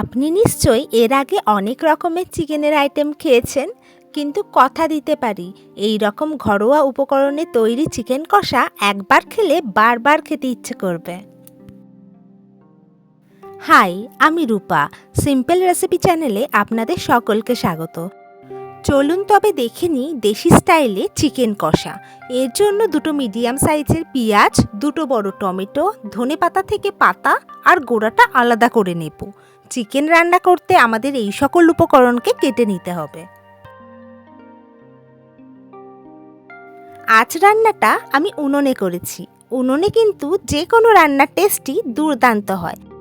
আপনি নিশ্চয়ই এর আগে অনেক রকমের চিকেনের আইটেম খেয়েছেন, কিন্তু কথা দিতে পারি, এই রকম ঘরোয়া উপকরণে তৈরি চিকেন কষা একবার খেলে বারবার খেতে ইচ্ছে করবে। হাই, আমি রূপা, সিম্পল রেসিপি চ্যানেলে আপনাদের সকলকে স্বাগত। চলুন তবে দেখে নিই দেশি স্টাইলে চিকেন কষা। এর জন্য দুটো মিডিয়াম সাইজের পেঁয়াজ, দুটো বড় টমেটো ধনে পাতা থেকে পাতা আর গোড়াটা আলাদা করে নেব। চিকেন রান্না করতে আমাদের এই সকল উপকরণকে কেটে নিতে হবে। আজ রান্নাটা আমি উনুনে করেছি। উনুনে কিন্তু যে কোনো রান্নার টেস্টই দুর্দান্ত হয়।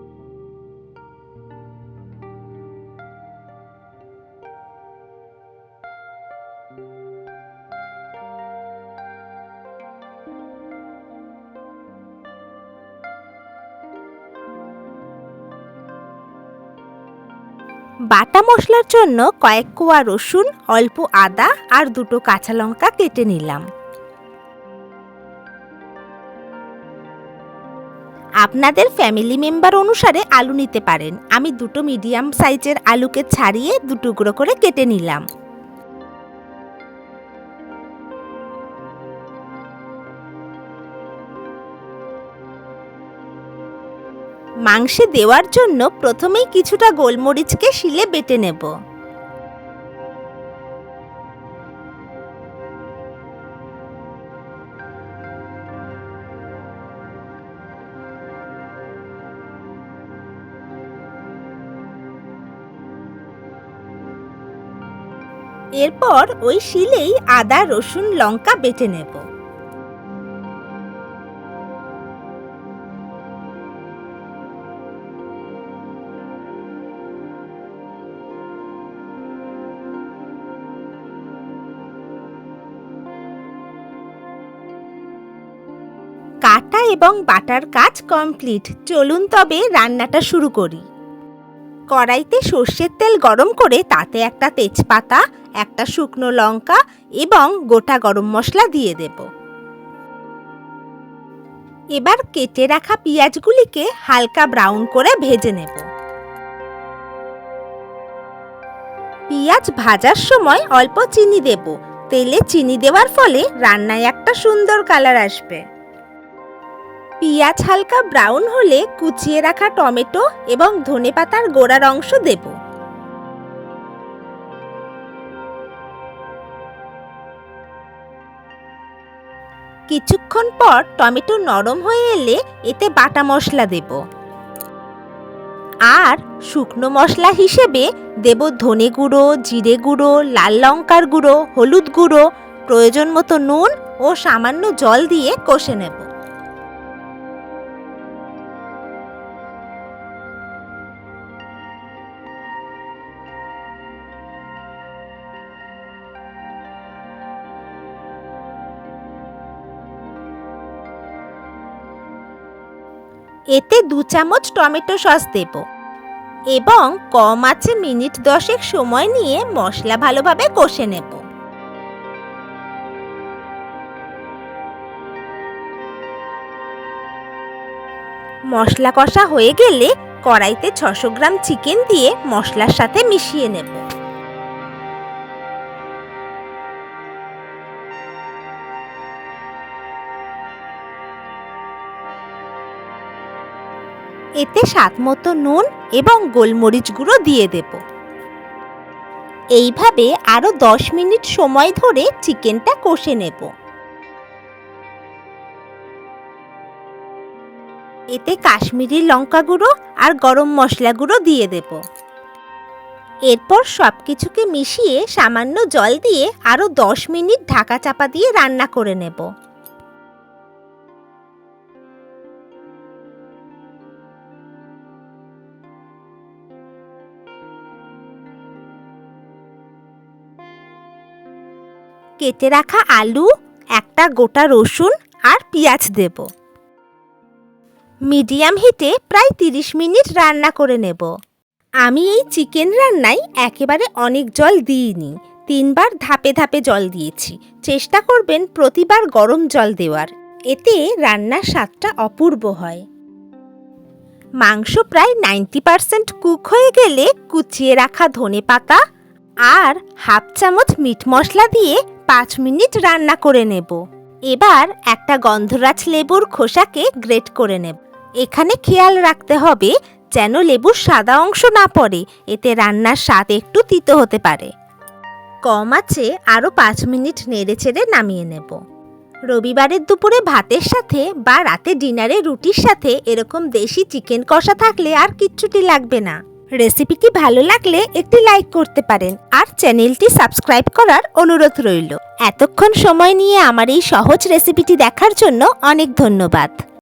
বাটা মশলার জন্য কয়েক কোয়া রসুন, অল্প আদা আর দুটো কাঁচা লঙ্কা কেটে নিলাম। আপনাদের ফ্যামিলি মেম্বার অনুসারে আলু নিতে পারেন। আমি দুটো মিডিয়াম সাইজের আলুকে ছাড়িয়ে দু টুকরো করে কেটে নিলাম। মাংসে দেওয়ার জন্য প্রথমেই কিছুটা গোলমরিচকে শিলে বেটে নেব। এরপর ওই শিলেই আদা, রসুন, লঙ্কা বেটে নেব। এবং বাটার কাজ কমপ্লিট। চলুন তবে রান্নাটা শুরু করি। কড়াইতে সর্ষের তেল গরম করে তাতে একটা তেজপাতা, একটা শুকনো লঙ্কা এবং গোটা গরম মশলা দিয়ে দেব। এবার কেটে রাখা পেঁয়াজগুলিকে হালকা ব্রাউন করে ভেজে নেব। পেঁয়াজ ভাজার সময় অল্প চিনি দেব। তেলে চিনি দেওয়ার ফলে রান্নায় একটা সুন্দর কালার আসবে। পেঁয়াজ হালকা ব্রাউন হলে কুচিয়ে রাখা টমেটো এবং ধনেপাতার গোড়ার অংশ দেব। কিছুক্ষণ পর টমেটো নরম হয়ে এলে এতে বাটা মশলা দেব। আর শুকনো মশলা হিসেবে দেব ধনে গুঁড়ো, জিরে গুঁড়ো, লাল লঙ্কার গুঁড়ো, হলুদ গুঁড়ো, প্রয়োজন মতো নুন ও সামান্য জল দিয়ে কষে নেব। এতে দু চামচ টমেটো সস দেব। এবং কম আছে মিনিট দশেক সময় নিয়ে মশলা ভালোভাবে কষে নেব। মশলা কষা হয়ে গেলে কড়াইতে ছশো গ্রাম চিকেন দিয়ে মশলার সাথে মিশিয়ে নেব। এতে স্বাদ মতো নুন এবং গোলমরিচ গুঁড়ো দিয়ে দেব। এইভাবে আরও দশ মিনিট সময় ধরে চিকেনটা কষে নেব। এতে কাশ্মীরি লঙ্কা গুঁড়ো আর গরম মশলা গুঁড়ো দিয়ে দেব। এরপর সব কিছুকে মিশিয়ে সামান্য জল দিয়ে আরও দশ মিনিট ঢাকা চাপা দিয়ে রান্না করে নেব। কেটে রাখা আলু, একটা গোটা রসুন আর পেঁয়াজ দেব। মিডিয়াম হিটে প্রায় তিরিশ মিনিট রান্না করে নেব। আমি এই চিকেন রান্নায় একেবারে অনেক জল দিইনি, তিনবার ধাপে ধাপে জল দিয়েছি। চেষ্টা করবেন প্রতিবার গরম জল দেওয়ার। এতে রান্নার স্বাদটা অপূর্ব হয়। মাংস প্রায় নাইনটি পারসেন্ট কুক হয়ে গেলে কুচিয়ে রাখা ধনে পাতা আর হাফ চামচ মিট মশলা দিয়ে পাঁচ মিনিট রান্না করে নেব। এবার একটা গন্ধরাজ লেবুর খোসাকে গ্রেট করে নেব। এখানে খেয়াল রাখতে হবে যেন লেবুর সাদা অংশ না পড়ে, এতে রান্নার স্বাদ একটু তিতো হতে পারে। কম আছে আরও পাঁচ মিনিট নেড়ে চেড়ে নামিয়ে নেব। রবিবারের দুপুরে ভাতের সাথে বা রাতে ডিনারে রুটির সাথে এরকম দেশি চিকেন কষা থাকলে আর কিচ্ছুটি লাগবে না। রেসিপিটি ভালো লাগলে একটি লাইক করতে পারেন আর চ্যানেলটি সাবস্ক্রাইব করার অনুরোধ রইল। এতক্ষণ সময় নিয়ে আমার এই সহজ রেসিপিটি দেখার জন্য অনেক ধন্যবাদ।